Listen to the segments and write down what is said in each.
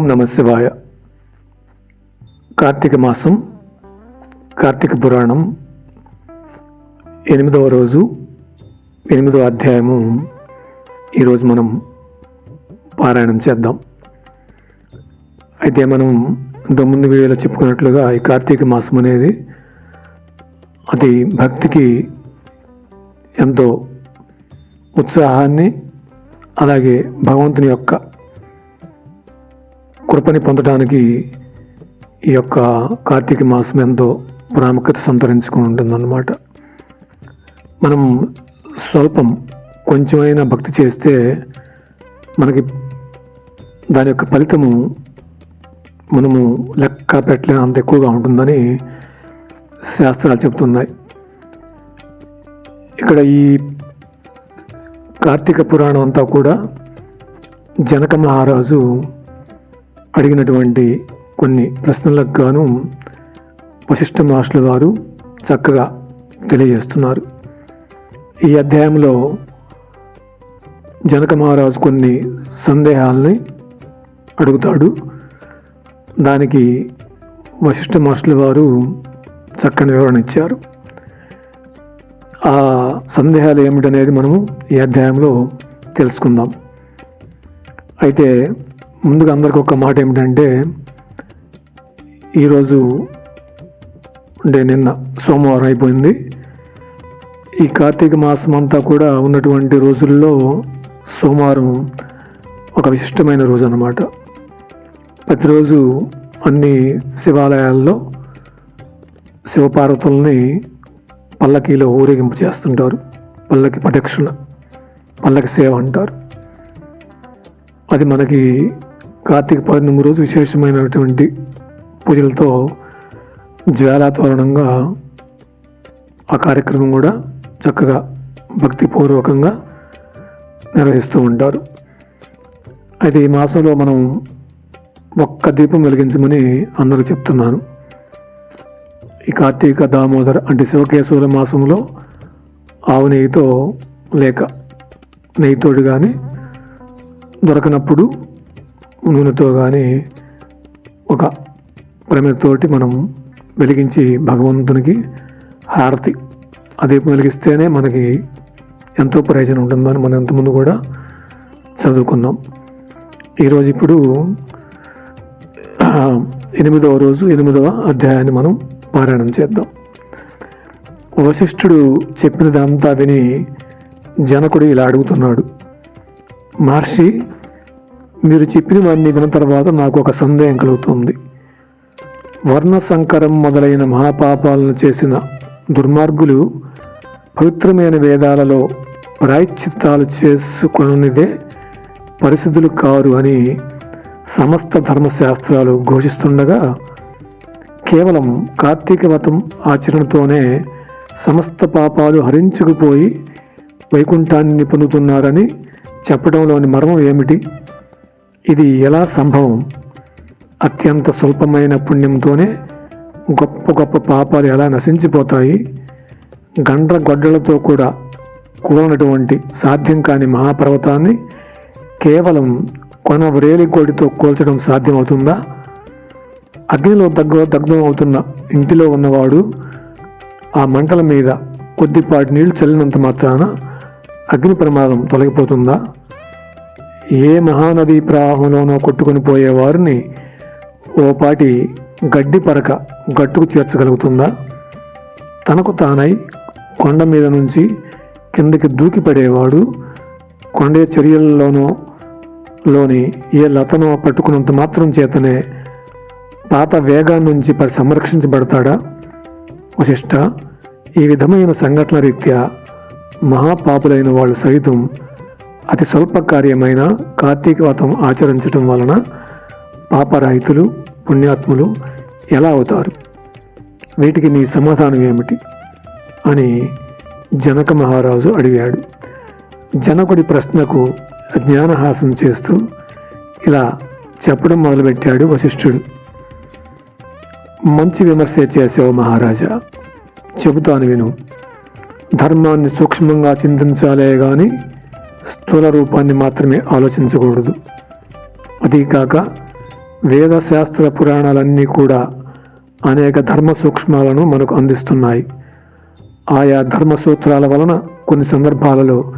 నమ శివాయ. కార్తీక మాసం కార్తీక పురాణం ఎనిమిదవ రోజు ఎనిమిదవ అధ్యాయము. ఈరోజు మనం పారాయణం చేద్దాం. అయితే మనం ఇంతకుముందు వీడియోలో చెప్పుకున్నట్లుగా ఈ కార్తీక మాసం అనేది అది భక్తికి ఎంతో ఉత్సాహాన్ని అలాగే భగవంతుని యొక్క కృపని పొందడానికి ఈ యొక్క కార్తీక మాసం ఎంతో ప్రాముఖ్యత సంతరించుకుని ఉంటుందన్నమాట. మనం స్వల్పం కొంచెమైనా భక్తి చేస్తే మనకి దాని యొక్క ఫలితము మనము లెక్క పెట్టలేనంత ఎక్కువగా ఉంటుందని శాస్త్రాలు చెప్తున్నాయి ఇక్కడ ఈ కార్తీక పురాణం అంతా కూడా జనక మహారాజు అడిగినటువంటి కొన్ని ప్రశ్నలకు గాను వశిష్ఠ మహర్షుల వారు చక్కగా తెలియజేస్తున్నారు. ఈ అధ్యాయంలో జనక మహారాజు కొన్ని సందేహాలని అడుగుతాడు. దానికి వశిష్ఠ మహర్షుల వారు చక్కని వివరణ ఇచ్చారు. ఆ సందేహాలు ఏమిటనేది మనము ఈ అధ్యాయంలో తెలుసుకుందాం. అయితే ముందుగా అందరికి ఒక మాట ఏమిటంటే ఈరోజు అంటే నిన్న సోమవారం అయిపోయింది. ఈ కార్తీక మాసం అంతా కూడా ఉన్నటువంటి రోజుల్లో సోమవారం ఒక విశిష్టమైన రోజు అన్నమాట. ప్రతిరోజు అన్ని శివాలయాల్లో శివపార్వతుల్ని పల్లకీలో ఊరేగింపు చేస్తుంటారు. పల్లకి ప్రదక్షిణ పల్లకి సేవ అంటారు. అది మనకి కార్తీక పౌర్ణమి రోజు విశేషమైనటువంటి పూజలతో జ్వాలాతోరణంగా ఆ కార్యక్రమం కూడా చక్కగా భక్తిపూర్వకంగా నిర్వహిస్తూ ఉంటారు. అయితే ఈ మాసంలో మనం ఒక్క దీపం వెలిగించమని అందరూ చెప్తున్నాను ఈ కార్తీక దామోదర అంటే శివకేశవుల మాసంలో ఆవు నెయ్యితో లేక నెయ్యితోడు కానీ దొరకనప్పుడు నూనెతో కానీ ఒక ప్రమిదతోటి మనం వెలిగించి భగవంతునికి హారతి అదే వెలిగిస్తేనే మనకి ఎంతో ప్రయోజనం ఉంటుందని మనం ఇంతకుముందు కూడా చదువుకున్నాం. ఈరోజు ఇప్పుడు ఎనిమిదవ రోజు ఎనిమిదవ అధ్యాయాన్ని మనం పారాయణం చేద్దాం. వశిష్ఠుడు చెప్పినదంతా విని జనకుడు ఇలా అడుగుతున్నాడు. మహర్షి మీరు చెప్పినవన్నీ విన్న తర్వాత నాకు ఒక సందేహం కలుగుతుంది. వర్ణ సంకరం మొదలైన మహాపాపాలను చేసిన దుర్మార్గులు పవిత్రమైన వేదాలలో ప్రాయశ్చిత్తాలు చేసుకొనిదే పరిశుద్ధులు కారు అని సమస్త ధర్మశాస్త్రాలు ఘోషిస్తుండగా కేవలం కార్తీక వ్రతం ఆచరణతోనే సమస్త పాపాలు హరించుకుపోయి వైకుంఠాన్ని పొందుతున్నారని చెప్పడంలోని మర్మం ఏమిటి? ఇది ఎలా సంభవం? అత్యంత స్వల్పమైన పుణ్యంతోనే గొప్ప గొప్ప పాపాలు ఎలా నశించిపోతాయి? గండ్ర గొడ్డలతో కూడా కూలనటువంటి సాధ్యం కాని మహాపర్వతాన్ని కేవలం కొన వ్రేలికోడితో కూల్చడం సాధ్యమవుతుందా? అగ్నిలో దగ్గ దగ్ధం అవుతున్న ఇంటిలో ఉన్నవాడు ఆ మంటల మీద కొద్దిపాటి నీళ్ళు చల్లినంత మాత్రాన అగ్ని ప్రమాదం తొలగిపోతుందా? ఏ మహానది ప్రవాహంలోనో కొట్టుకుని పోయే వారిని గడ్డి పరక గట్టుకు చేర్చగలుగుతుందా? తనకు తానై కొండ మీద నుంచి కిందకి దూకి పడేవాడు కొండ చర్యల్లోనో లోని ఏ లతనో పట్టుకున్నంత మాత్రం చేతనే పాత వేగాన్ని నుంచి పరి సంరక్షించబడతాడా? వశిష్ట ఈ విధమైన సంఘటన రీత్యా మహాపాపులైన వాళ్ళు సైతం అతి స్వల్ప కార్యమైన కార్తీక వ్రతం ఆచరించడం వలన పాపరాహితులు పుణ్యాత్ములు ఎలా అవుతారు? వీటికి నీ సమాధానం ఏమిటి? అని జనక మహారాజు అడిగాడు. జనకుడి ప్రశ్నకు జ్ఞానహాసం చేస్తూ ఇలా చెప్పడం మొదలుపెట్టాడు వశిష్ఠుడు. మంచి విమర్శ చేసావు మహారాజా. చెబుతాను విను. ధర్మాన్ని సూక్ష్మంగా చింతించాలే కానీ స్థూల రూపాన్ని మాత్రమే ఆలోచించకూడదు. అదీకాక వేద శాస్త్ర పురాణాలన్నీ కూడా అనేక ధర్మ సూక్ష్మాలను మనకు అందిస్తున్నాయి. ఆయా ధర్మ సూత్రాల వలన కొన్ని సందర్భాలలో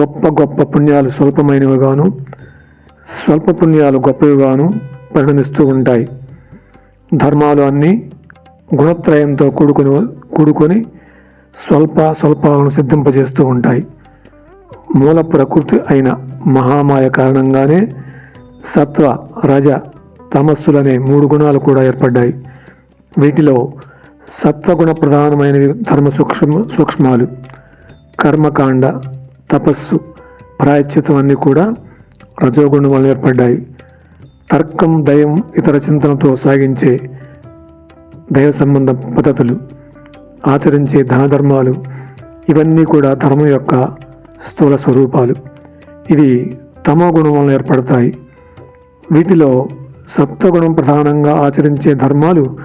గొప్ప గొప్ప పుణ్యాలు స్వల్పమైనవిగాను స్వల్ప పుణ్యాలు గొప్పవిగాను పరిణమిస్తూ ఉంటాయి. ధర్మాలు అన్నీ గుణత్రయంతో కూడుకొని కూడుకొని స్వల్ప స్వల్పాలను సిద్ధింపజేస్తూ ఉంటాయి. మూల ప్రకృతి అయిన మహామాయ కారణంగానే సత్వ రజ తమస్సులనే మూడు గుణాలు కూడా ఏర్పడ్డాయి. వీటిలో సత్వగుణ ప్రధానమైనవి ధర్మ సూక్ష్మ సూక్ష్మాలు. కర్మకాండ తపస్సు ప్రాయశ్చితం అన్నీ కూడా రజోగుణం వల్ల ఏర్పడ్డాయి. తర్కం దయం ఇతర చింతనతో సాగించే దైవ సంబంధ పద్ధతులు ఆచరించే ధనధర్మాలు ఇవన్నీ కూడా ధర్మం యొక్క స్థూల స్వరూపాలు. ఇవి తమో గుణం వలన ఏర్పడతాయి. వీటిలో సత్వగుణం ప్రధానంగా ఆచరించే ధర్మాలు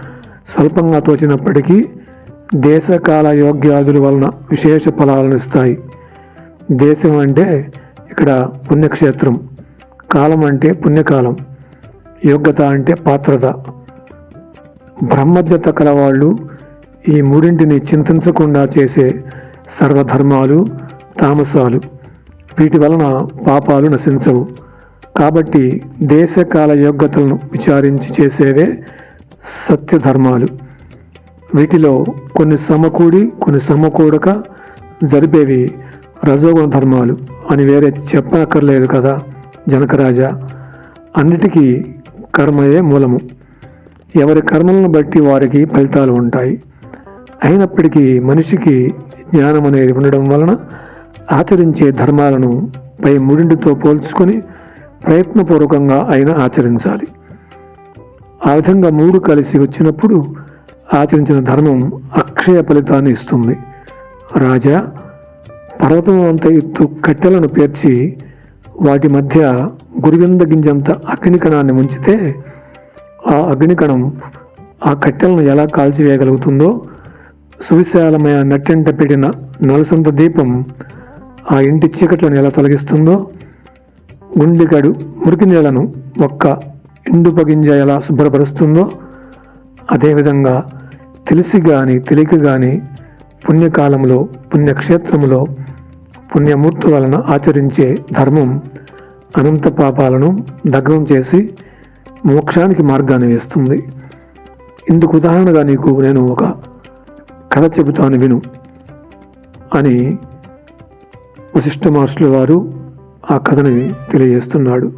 స్వల్పంగా తోచినప్పటికీ దేశకాల యోగ్యాదుల వలన విశేష ఫలాలను ఇస్తాయి. దేశం అంటే ఇక్కడ పుణ్యక్షేత్రం కాలం అంటే పుణ్యకాలం యోగ్యత అంటే పాత్రత. బ్రహ్మజ్ఞత కలవాళ్ళు ఈ మూడింటిని చింతించకుండా చేసే సర్వధర్మాలు తామసాలు. వీటి వలన పాపాలు నశించవు. కాబట్టి దేశకాల యోగ్యతలను విచారించి చేసేవే సత్యధర్మాలు. వీటిలో కొన్ని సమకూడి కొన్ని సమకూడక జరిపేవి రజోగుణ ధర్మాలు అని వేరే చెప్పనక్కర్లేదు కదా జనకరాజా. అన్నిటికీ కర్మయే మూలము. ఎవరి కర్మలను బట్టి వారికి ఫలితాలు ఉంటాయి. అయినప్పటికీ మనిషికి జ్ఞానం అనేది ఉండడం వలన ఆచరించే ధర్మాలను పై మూడింటితో పోల్చుకొని ప్రయత్నపూర్వకంగా అయినా ఆచరించాలి. ఆ విధంగా మూడు కలిసి వచ్చినప్పుడు ఆచరించిన ధర్మం అక్షయ ఫలితాన్ని ఇస్తుంది. రాజా పర్వతం అంత ఎత్తు కట్టెలను పేర్చి వాటి మధ్య గురివింద గింజంత అగ్నికణాన్ని ముంచితే ఆ అగ్నికణం ఆ కట్టెలను ఎలా కాల్చివేయగలుగుతుందో సువిశాలమైన నట్టెంట పెట్టిన నలుసంత దీపం ఆ ఇంటి చీకట్లను ఎలా తొలగిస్తుందో గుండెగడు మురికి నీళ్ళను ఒక్క ఇండు పగింజ ఎలా శుభ్రపరుస్తుందో అదేవిధంగా తెలిసి కానీ తెలియక కానీ పుణ్యకాలంలో పుణ్యక్షేత్రములో పుణ్యమూర్తి వలన ఆచరించే ధర్మం అనంత పాపాలను దగ్నం చేసి మోక్షానికి మార్గాన్ని వేస్తుంది. ఇందుకు ఉదాహరణగా నీకు నేను ఒక కథ చెబుతాను విను. అని వశిష్ఠ మహర్షుల వారు ఆ కథని తెలియజేస్తున్నాడు.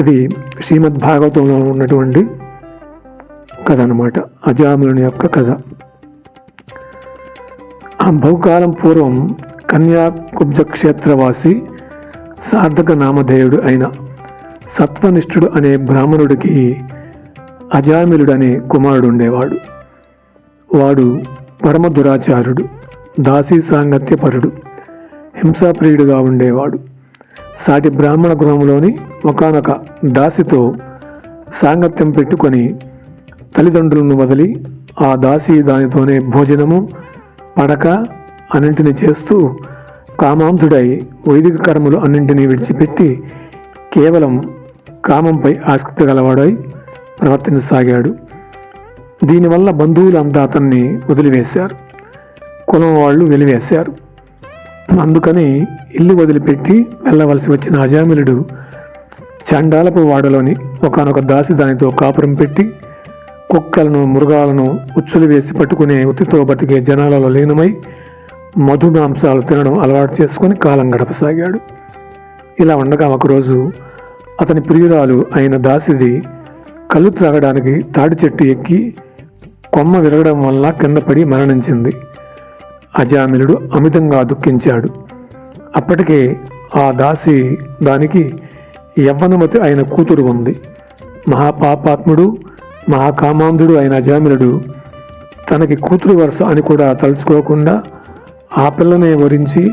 ఇది శ్రీమద్ భాగవతంలో ఉన్నటువంటి కథ అనమాట అజాముని యొక్క కథ. ఆ బహుకాలం పూర్వం కన్యాకుబ్జ క్షేత్రవాసి సార్థక నామధేయుడు అయిన సత్వనిష్ఠుడు అనే బ్రాహ్మణుడికి అజామిలుడు అనే కుమారుడు ఉండేవాడు. వాడు పరమ దురాచారుడు దాసీ సాంగత్యపరుడు. హింసాప్రియుడిగా ఉండేవాడు. సాటి బ్రాహ్మణ గృహంలోని ఒకనొక దాసితో సాంగత్యం పెట్టుకొని తల్లిదండ్రులను వదిలి ఆ దాసి దానితోనే భోజనము పడక అన్నింటినీ చేస్తూ కామాంధుడై వైదిక కర్మలు అన్నింటినీ విడిచిపెట్టి కేవలం కామంపై ఆసక్తి గలవాడై ప్రవర్తించసాగాడు. దీనివల్ల బంధువులంతా అతన్ని వదిలివేశారు. కులం వాళ్ళు వెలివేశారు. అందుకని ఇల్లు వదిలిపెట్టి వెళ్ళవలసి వచ్చిన అజామిలుడు చండాలపు వాడలోని ఒకనొక దాసి దానితో కాపురం పెట్టి కుక్కలను మృగాలను ఉచ్చులు వేసి పట్టుకునే ఉత్తితో బతికే జనాలలో లీనమై మధుమాంసాలు తినడం అలవాటు చేసుకొని కాలం గడపసాగాడు. ఇలా ఉండగా ఒకరోజు అతని ప్రియురాలు అయిన దాసిది కళ్ళు త్రాగడానికి తాడి చెట్టు ఎక్కి కొమ్మ విరగడం వల్ల కింద పడి మరణించింది. అజామిలుడు అమితంగా దుఃఖించాడు. అప్పటికే ఆ దాసి దానికి యవ్వనమతి అయిన కూతురు ఉంది. మహాపాపాత్ముడు మహాకామాంధుడు అయిన అజామిలుడు తనకి కూతురు వరుస అని కూడా తలుచుకోకుండా ఆ పిల్లనే వరించి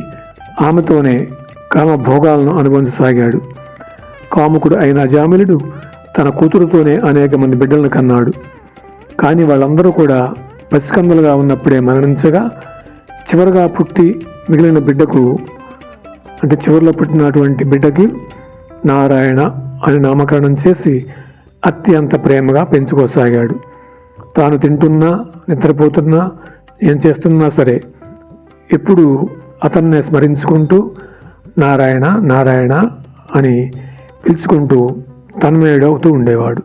ఆమెతోనే కామ భోగాలను అనుభవించసాగాడు. కాముకుడు అయిన అజామిలుడు తన కూతురుతోనే అనేక మంది బిడ్డలను కన్నాడు. కానీ వాళ్ళందరూ కూడా పసికందులుగా ఉన్నప్పుడే మరణించగా చివరిగా పుట్టి మిగిలిన బిడ్డకు అంటే చివరిలో పుట్టినటువంటి బిడ్డకి నారాయణ అని నామకరణం చేసి అత్యంత ప్రేమగా పెంచుకోసాగాడు. తాను తింటున్నా నిద్రపోతున్నా ఏం చేస్తున్నా సరే ఎప్పుడు అతన్నే స్మరించుకుంటూ నారాయణ నారాయణ అని పిలుచుకుంటూ తన్మయుడవుతూ ఉండేవాడు.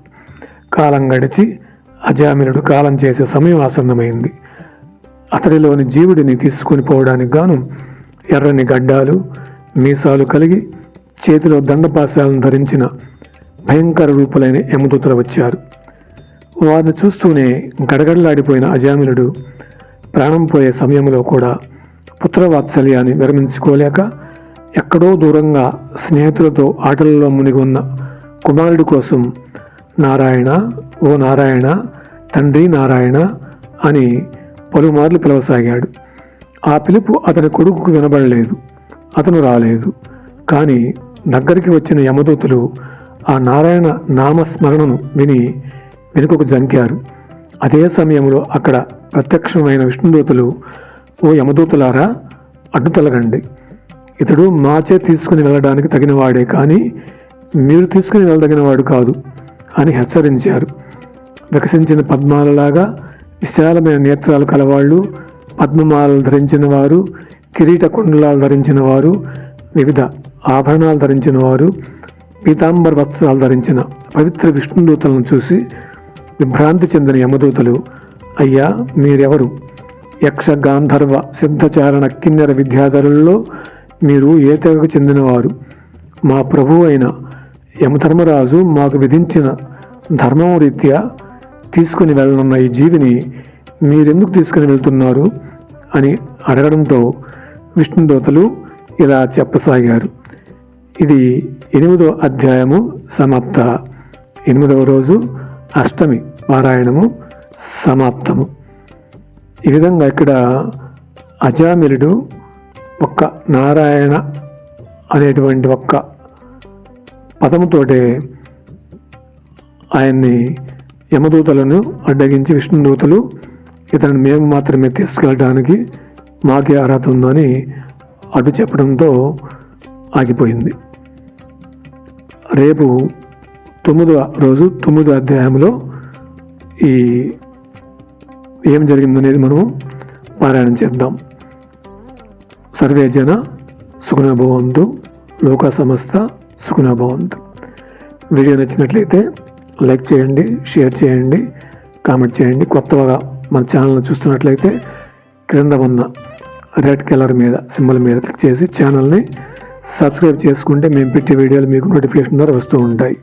కాలం గడిచి అజామినుడు కాలం చేసే సమయం ఆసన్నమైంది. అతడిలోని జీవుడిని తీసుకొని పోవడానికి గాను ఎర్రని గడ్డాలు మీసాలు కలిగి చేతిలో దండపాశాలను ధరించిన భయంకర రూపులైన యమదూతలు వచ్చారు. వారిని చూస్తూనే గడగడలాడిపోయిన అజామిలుడు ప్రాణం పోయే సమయంలో కూడా పుత్రవాత్సల్యాన్ని విరమించుకోలేక ఎక్కడో దూరంగా స్నేహితులతో ఆటలలో మునిగి ఉన్న కుమారుడి కోసం నారాయణ ఓ నారాయణ తండ్రి నారాయణ అని పలుమార్లు పిలవసాగాడు. ఆ పిలుపు అతని కొడుకుకు వినబడలేదు. అతను రాలేదు. కానీ దగ్గరికి వచ్చిన యమదూతులు ఆ నారాయణ నామస్మరణను విని వెనుకకు జంకారు. అదే సమయంలో అక్కడ ప్రత్యక్షమైన విష్ణుదూతలు ఓ యమదూతులారా అడ్డు తొలగండి. ఇతడు మాచే తీసుకుని వెళ్ళడానికి తగినవాడే కానీ మీరు తీసుకుని వెళ్ళదగినవాడు కాదు అని హెచ్చరించారు. వికసించిన పద్మాలలాగా విశాలమైన నేత్రాలు కలవాళ్ళు పద్మమాలలు ధరించిన వారు కిరీట కుండలాలు ధరించిన వారు వివిధ ఆభరణాలు ధరించిన వారు పీతాంబర వస్త్రాలు ధరించిన పవిత్ర విష్ణుదూతలను చూసి విభ్రాంతి చెందిన యమదూతలు అయ్యా మీరెవరు? యక్ష గాంధర్వ సిద్ధచారణ కిన్నెర విద్యాధరుల్లో మీరు ఏ తెగకు చెందినవారు? మా ప్రభు అయిన యమధర్మరాజు మాకు విధించిన ధర్మం రీత్యా తీసుకుని వెళ్ళనున్న ఈ జీవిని మీరెందుకు తీసుకుని వెళ్తున్నారు అని అడగడంతో విష్ణుదూతలు ఇలా చెప్పసాగారు. ఇది ఎనిమిదో అధ్యాయము సమాప్త. ఎనిమిదవ రోజు అష్టమి పారాయణము సమాప్తము. ఈ విధంగా ఇక్కడ అజామిలుడు ఒక్క నారాయణ అనేటువంటి ఒక్క పదముతోటే ఆయన్ని యమదూతలను అడ్డగించి విష్ణుదూతలు ఇతను మేము మాత్రమే తీసుకెళ్ళడానికి మాకే అర్హత ఉందని అడ్డు చెప్పడంతో ఆగిపోయింది. రేపు తొమ్మిదో రోజు తొమ్మిదో అధ్యాయంలో ఈ ఏం జరిగిందనేది మనము పారాయణం చేద్దాం. సర్వే జన సుగుణభవంతు లోక సంస్థ సుగుణభవంతు. వీడియో నచ్చినట్లయితే లైక్ చేయండి షేర్ చేయండి కామెంట్ చేయండి. కొత్తగా మన ఛానల్ని చూస్తున్నట్లయితే క్రింద ఉన్న రెడ్ కలర్ మీద సింబల్ మీద క్లిక్ చేసి ఛానల్ని సబ్స్క్రైబ్ చేసుకుంటే మేము పెట్టే వీడియోలు మీకు నోటిఫికేషన్ ద్వారా వస్తూ ఉంటాయి.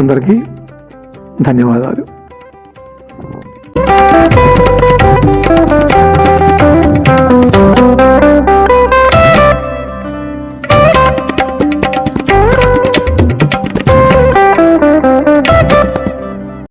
అందరికీ ధన్యవాదాలు.